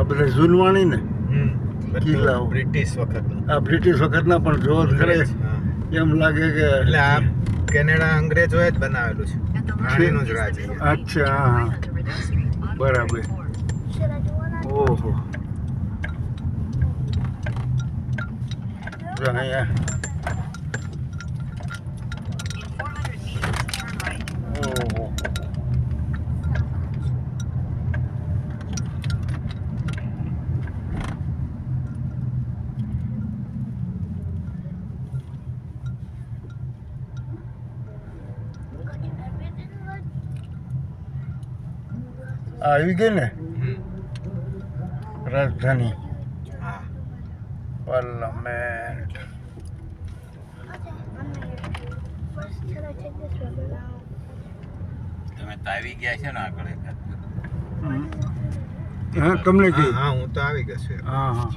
એટલે જૂનવાણી ને હમ. કિલ્લાઓ. બ્રિટિશ વખત આ બ્રિટિશ વખતના પણ જોર કરે. એમ લાગે કે એટલે આ કેનેડા અંગ્રેજોએ જ બનાવેલું છે. રાણીનું જ રાજ અચ્છા હા હા. બરાબર. ઓહો. જો અહીંયા ઓહો આ આવી ગઈ ને? રાજધાની. હા. પાર્લામેન્ટ તમે તો આવી ગયા છે ને આગળ હા તમને હા હા હું તો આવી ગયો છું. હા હા.